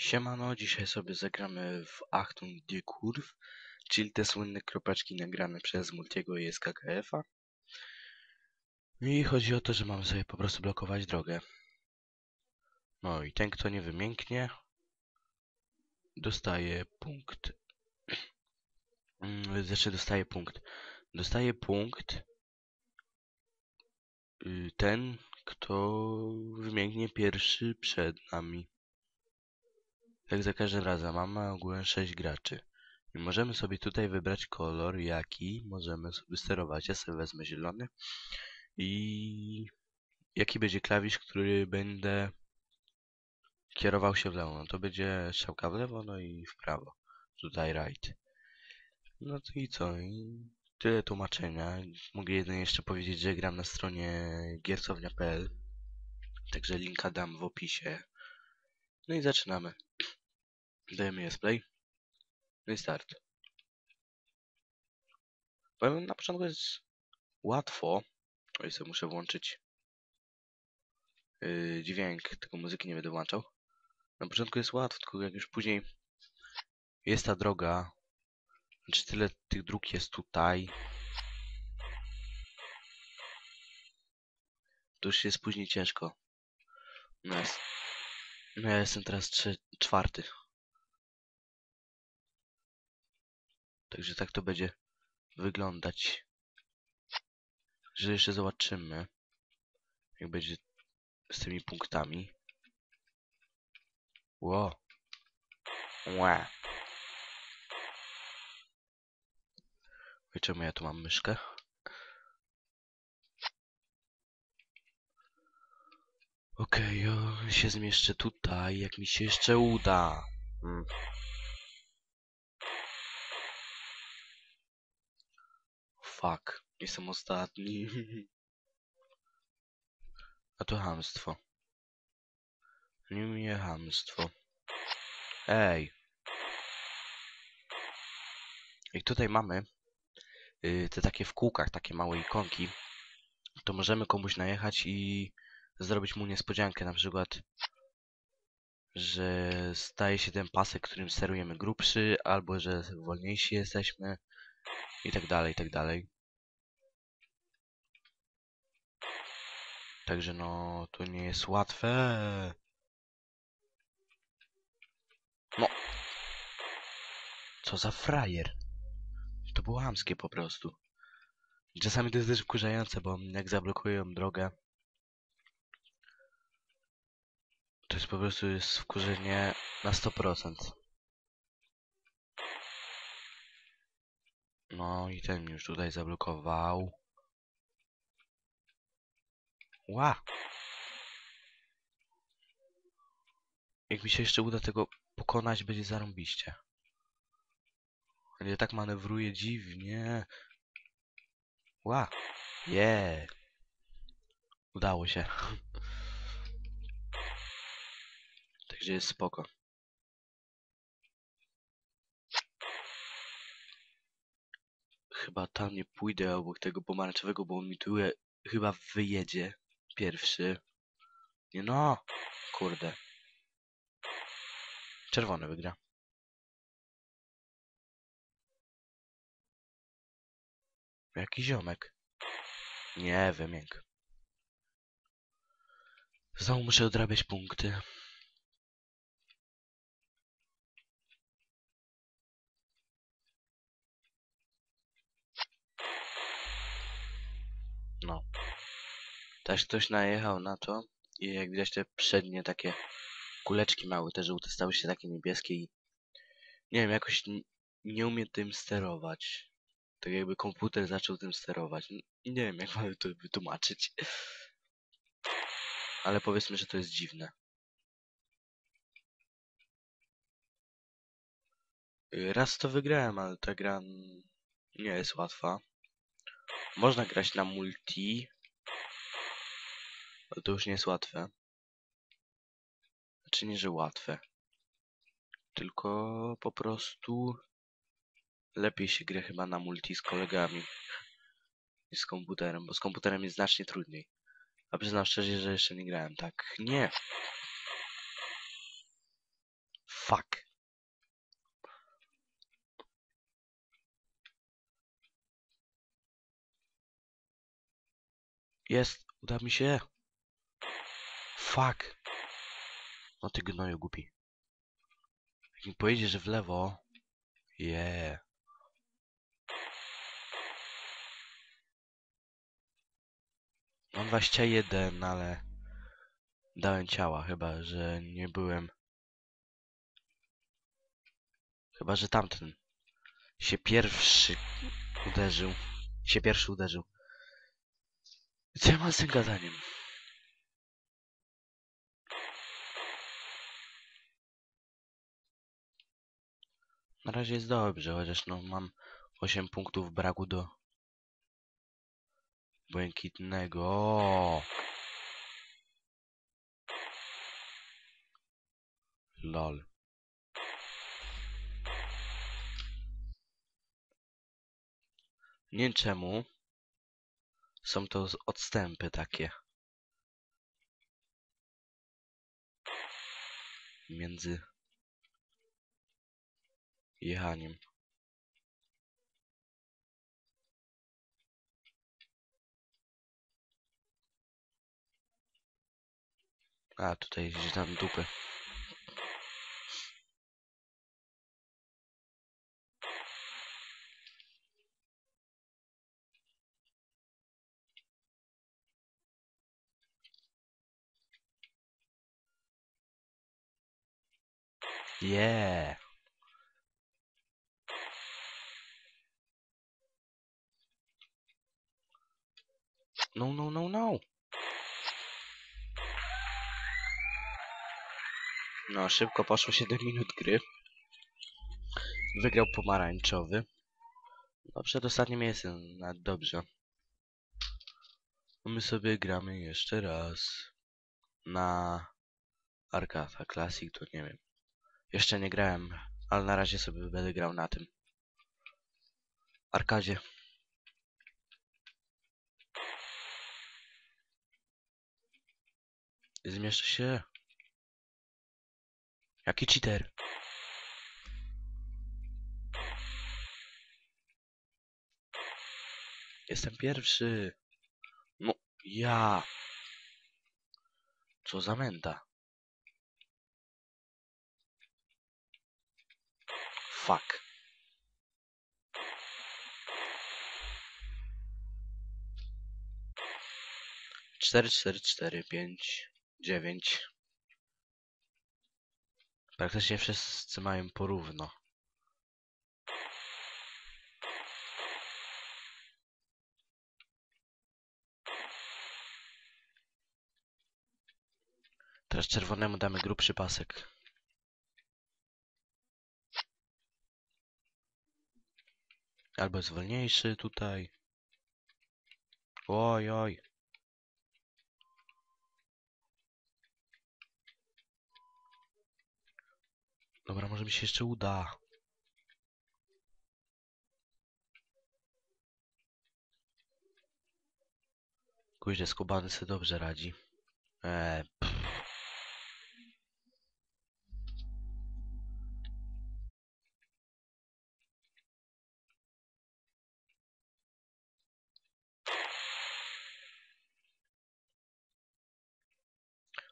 Siemano, dzisiaj sobie zagramy w Achtung die Kurw, czyli te słynne kropeczki nagrane przez Multiego i SKKF-a. I chodzi o to, że mamy sobie po prostu blokować drogę. No i ten, kto nie wymięknie, dostaje punkt. Mm, Znaczy dostaje punkt. Dostaje punkt y, ten, kto wymięknie pierwszy przed nami. Jak za każdym razem mamy ogółem 6 graczy. I możemy sobie tutaj wybrać kolor, jaki możemy sterować. Ja sobie wezmę zielony. I jaki będzie klawisz, który będę kierował się w lewo. No to będzie strzałka w lewo, no i w prawo. Tutaj right. No to i co? I tyle tłumaczenia. Mogę jedynie jeszcze powiedzieć, że gram na stronie giercownia.pl. Także linka dam w opisie. No i zaczynamy. Dajemy jest play. No i start. Powiem, na początku jest łatwo. Oj, sobie muszę włączyć yy, dźwięk, tylko muzyki nie będę włączał. Na początku jest łatwo, tylko jak już później jest ta droga, znaczy tyle tych dróg jest tutaj, to już jest później ciężko. No, jest, no ja jestem teraz czwarty. Także tak to będzie wyglądać. Że jeszcze zobaczymy, jak będzie z tymi punktami. Ło. Łe. Czemu ja tu mam myszkę? Okej, okay, się zmieszczę tutaj, jak mi się jeszcze uda. Mm. Fuck, jestem ostatni. A to hamstwo. Nie mnie hamstwo. Ej. Jak tutaj mamy yy, te takie w kółkach, takie małe ikonki, to możemy komuś najechać i zrobić mu niespodziankę, na przykład, że staje się ten pasek, którym sterujemy grubszy, albo że wolniejsi jesteśmy i tak dalej, i tak dalej. Także no, to nie jest łatwe. No. Co za frajer. To było hamskie po prostu. Czasami to jest też wkurzające, bo jak zablokują drogę, to jest po prostu jest wkurzenie na 100%. No i ten już tutaj zablokował. Ła! Jak mi się jeszcze uda tego pokonać, będzie zarąbiście. Ale ja tak manewruję dziwnie. Ła! Yeah! Udało się. Także jest spoko. Chyba tam nie pójdę obok tego pomarańczowego, bo on mi tu chyba wyjedzie pierwszy. Nie no! Kurde. Czerwony wygra. Jaki ziomek? Nie, wymięk. Znowu muszę odrabiać punkty. No. Też ktoś najechał na to i jak widać te przednie takie kuleczki małe, te żółte stały się takie niebieskie i nie wiem, jakoś nie umiem tym sterować. Tak jakby komputer zaczął tym sterować. Nie wiem, jak mam to wytłumaczyć. Ale powiedzmy, że to jest dziwne. Raz to wygrałem, ale ta gra nie jest łatwa. Można grać na multi, ale to już nie jest łatwe. Znaczy nie, że łatwe. Tylko po prostu lepiej się gra chyba na multi z kolegami niż z komputerem, bo z komputerem jest znacznie trudniej. A przyznam szczerze, że jeszcze nie grałem tak. Nie! Jest! Uda mi się! Fuck! No ty gnoju głupi. Jak mi że w lewo... Yeah. Mam 21, ale... Dałem ciała, chyba, że nie byłem... Chyba, że tamten się pierwszy uderzył. Się pierwszy uderzył. Co ja mam? Na razie jest dobrze, chociaż no mam 8 punktów braku do błękitnego. O! Lol. Nie wiem czemu. Są to odstępy takie. Między jechaniem. A, tutaj gdzieś tam dupy. Yeah. No, no, no, no. No, szybko poszło 7 minut gry. Wygrał pomarańczowy. No, przedostatnie miejsce, nawet dobrze. My sobie gramy jeszcze raz. Na Arcata Classic, to nie wiem. Jeszcze nie grałem, ale na razie sobie będę grał na tym. Arkadzie. Zmieszczę się. Jaki cheater? Jestem pierwszy. No, ja. Co za menda. Fuck. Cztery, cztery, cztery, pięć, dziewięć. Praktycznie wszyscy mają porówno. Teraz czerwonemu damy grubszy pasek. Albo jest wolniejszy tutaj. Oj, oj. Dobra, może mi się jeszcze uda. Kuźnie, skubany sobie dobrze radzi. Eee.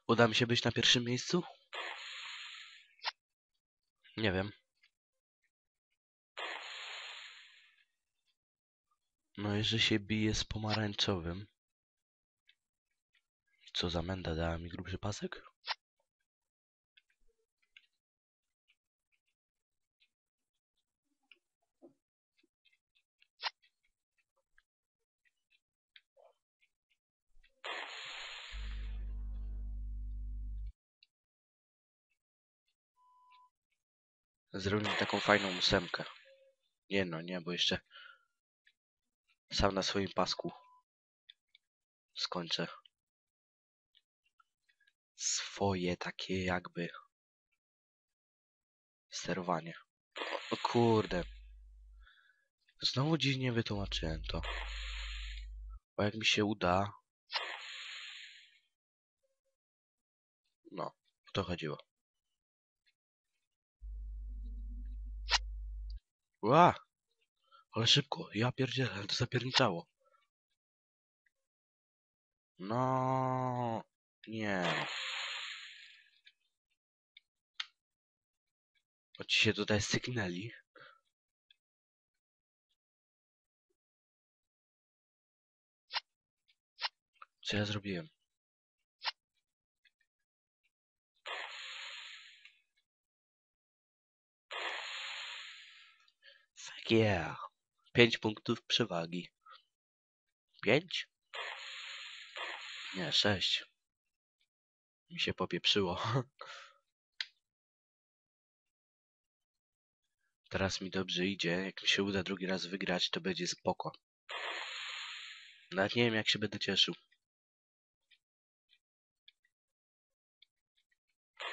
Uda mi się być na pierwszym miejscu? Nie wiem. No i że się bije z pomarańczowym. Co za menda dała mi grubszy pasek? Zrobimy taką fajną ósemkę. Nie no, nie, bo jeszcze sam na swoim pasku skończę swoje takie jakby sterowanie. O, kurde. Znowu dziwnie wytłumaczyłem to. Bo jak mi się uda... No, o to chodziło. Ła! Ale szybko, ja pierdzielę, to zapierniczało. No, nie. Bo ci się tutaj sygnęli. Co ja zrobiłem? Yeah. Pięć punktów przewagi. Pięć? Nie, sześć. Mi się popieprzyło. Teraz mi dobrze idzie. Jak mi się uda drugi raz wygrać, to będzie spoko. Nawet nie wiem, jak się będę cieszył.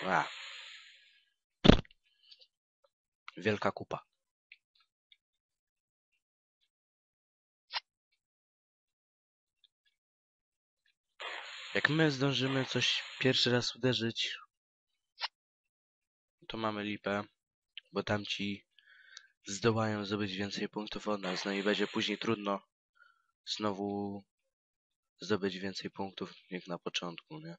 A. Wielka kupa. Jak my zdążymy coś pierwszy raz uderzyć, to mamy lipę, bo tamci zdołają zdobyć więcej punktów od nas, no i będzie później trudno znowu zdobyć więcej punktów jak na początku, nie?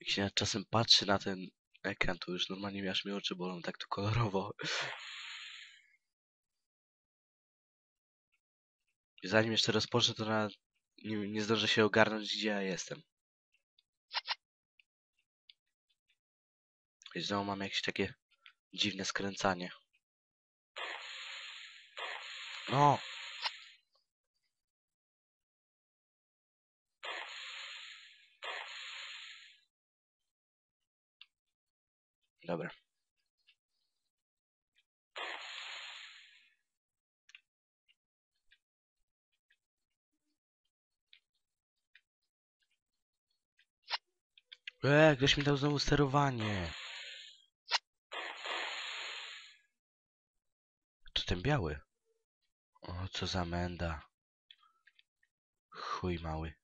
Jak się czasem patrzy na ten ekran, to już normalnie aż mi oczy bolą tak tu kolorowo. Zanim jeszcze rozpocznę, to na... nie, nie zdążę się ogarnąć, gdzie ja jestem. I znowu mam jakieś takie dziwne skręcanie. No! Dobra. Eee, ktoś mi dał znowu sterowanie. To ten biały. O, co za menda. Chuj mały.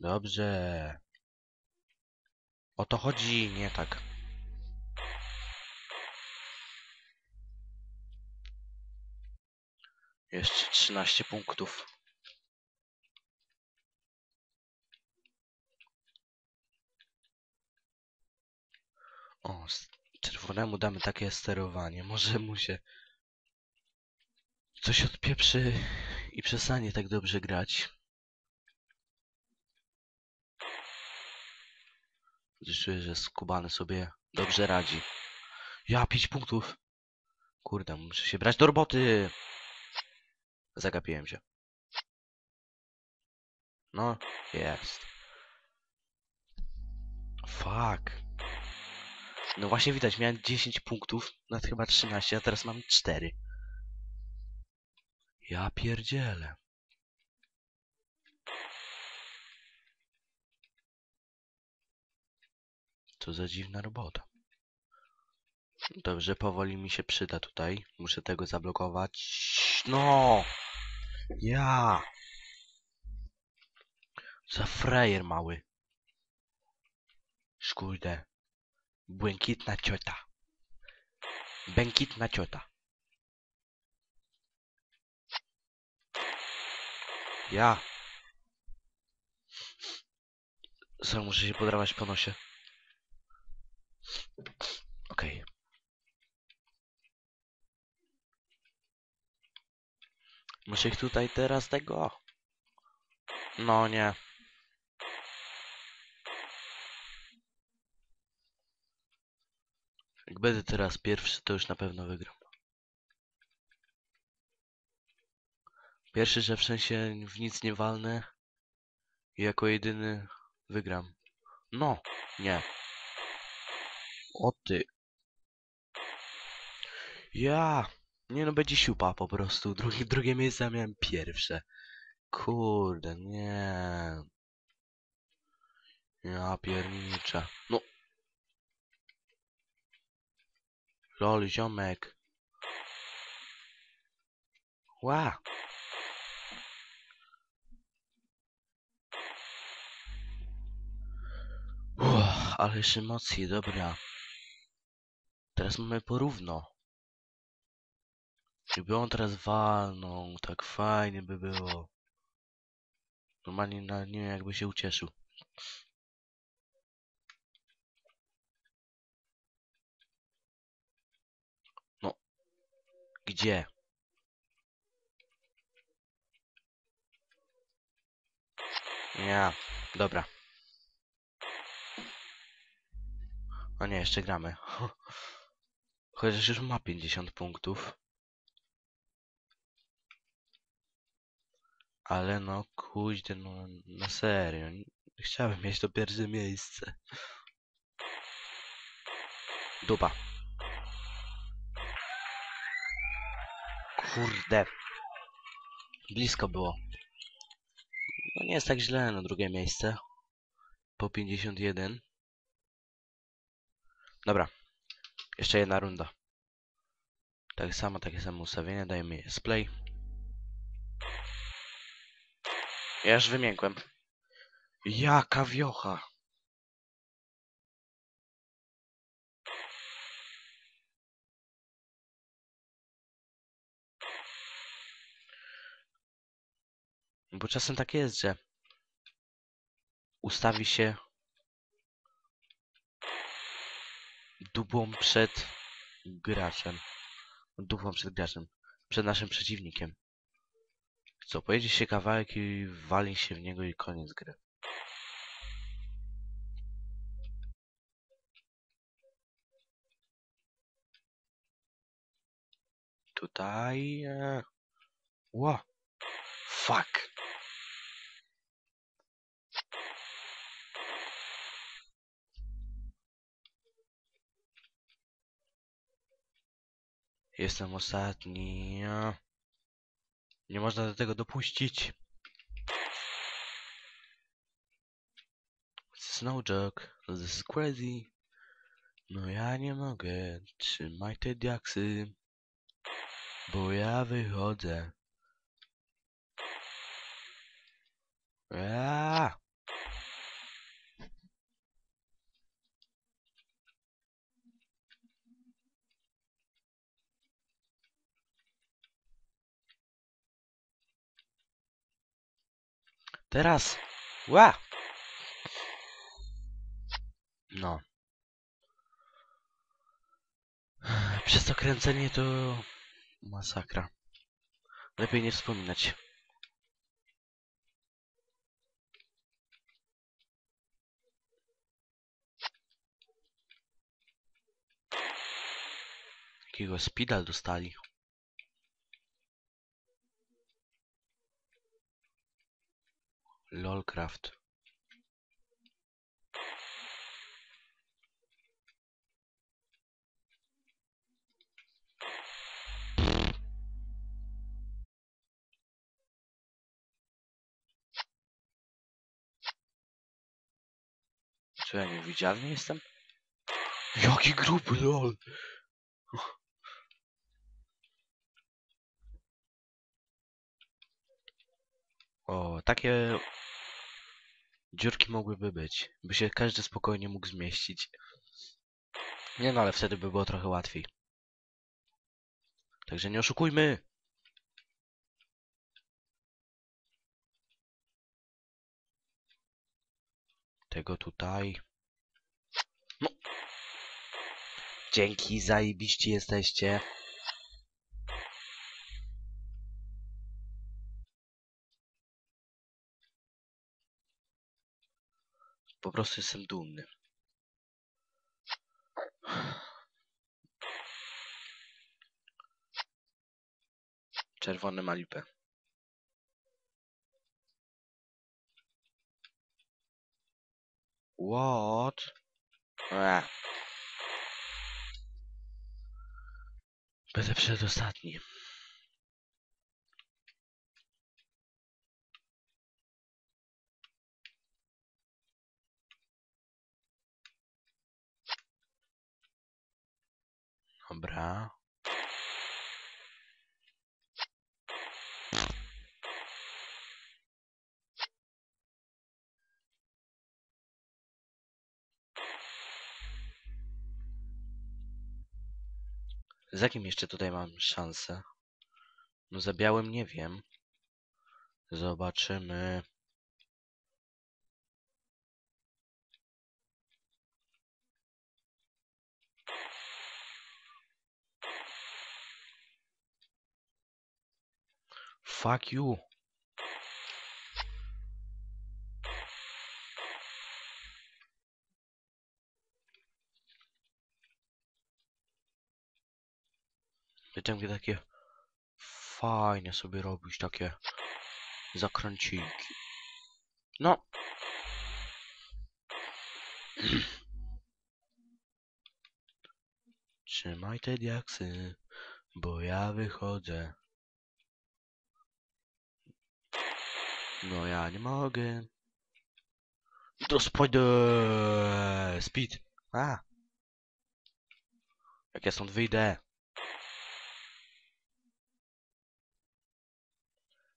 Dobrze. O to chodzi, nie tak. Jeszcze 13 punktów. O, czerwonemu damy takie sterowanie. Może mu się coś odpieprzy i przestanie tak dobrze grać. Czuję, że skubany sobie dobrze radzi. Ja, 5 punktów. Kurde, muszę się brać do roboty. Zagapiłem się. No, jest. Fuck. No właśnie widać, miałem 10 punktów, nawet chyba 13, a teraz mam 4. Ja pierdzielę. Co za dziwna robota. Dobrze, powoli mi się przyda tutaj. Muszę tego zablokować. No! Ja! Za frajer mały. Szkurde. Błękitna ciota. Błękitna ciota. Ja. Sam muszę się podrawać po nosie. Okej. Muszę ich tutaj teraz tego. No nie. Jak będę teraz pierwszy, to już na pewno wygram. Pierwszy, że w sensie w nic nie walnę i jako jedyny wygram. No, nie. O ty. Ja. Nie no, będzie siupa po prostu. Drugie, drugie miejsce miałem pierwsze. Kurde, nie. Ja pierniczę. No. Lol, ziomek. Ła. Uff, ależ emocje, dobra. Teraz mamy porówno. Gdyby on teraz walnął, tak fajnie by było. Normalnie na nie jakby się ucieszył. Gdzie? Ja, dobra. O nie, jeszcze gramy. Chociaż już ma 50 punktów. Ale no, kuźdy, no, na serio. Chciałem mieć to pierwsze miejsce. Dupa. Kurde. Blisko było. No nie jest tak źle, no drugie miejsce. Po 51. Dobra. Jeszcze jedna runda. Tak samo, takie samo ustawienie. Dajmy je play. Ja już wymiękłem. Jaka wiocha. Bo czasem tak jest, że ustawi się dupą przed graczem. Dupą przed graczem. Przed naszym przeciwnikiem. Co, pojedzie się kawałek i wali się w niego i koniec gry. Tutaj... E... Ło! Fuck! Jestem ostatni. Nie można do tego dopuścić. No joke. This is crazy. No ja nie mogę. Trzymaj te diaksy. Bo ja wychodzę. Ja. Teraz. Ła! No. Przez to kręcenie to masakra. Lepiej nie wspominać. Jakiego speeda dostali. Lolcraft. Czy ja niewidzialny jestem? Jaki gruby lol! O, takie dziurki mogłyby być. By się każdy spokojnie mógł zmieścić. Nie no, ale wtedy by było trochę łatwiej. Także nie oszukujmy! Tego tutaj. No. Dzięki, zajebiści jesteście. Po prostu jestem dumny. Czerwony ma lipę. What? Eee. Będę przedostatni. dobra Z jakim jeszcze tutaj mam szansę? No za białym nie wiem. Zobaczymy. Fuck you. Wyciągnie takie fajnie sobie robić takie zakręciki. No. Trzymaj te diaksy, bo ja wychodzę. No ja nie mogę. To spider! Speed! A! Jak ja stąd wyjdę?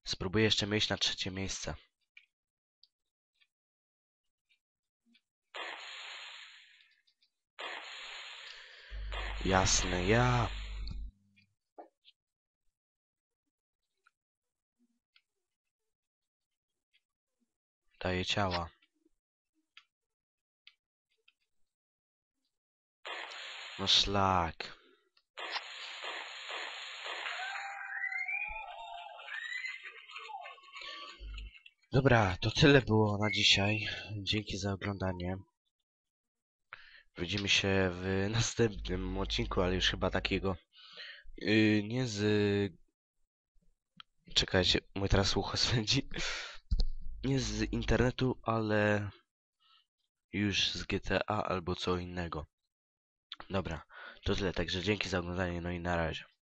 Spróbuję jeszcze mieć na trzecie miejsce. Jasne, ja. Daję ciała. No szlak. Dobra, to tyle było na dzisiaj. Dzięki za oglądanie. Widzimy się w następnym odcinku, ale już chyba takiego yy, nie z... Czekajcie, mój teraz słucho swędzi. Nie z internetu, ale już z GTA albo co innego. Dobra, to tyle, także dzięki za oglądanie, no i na razie.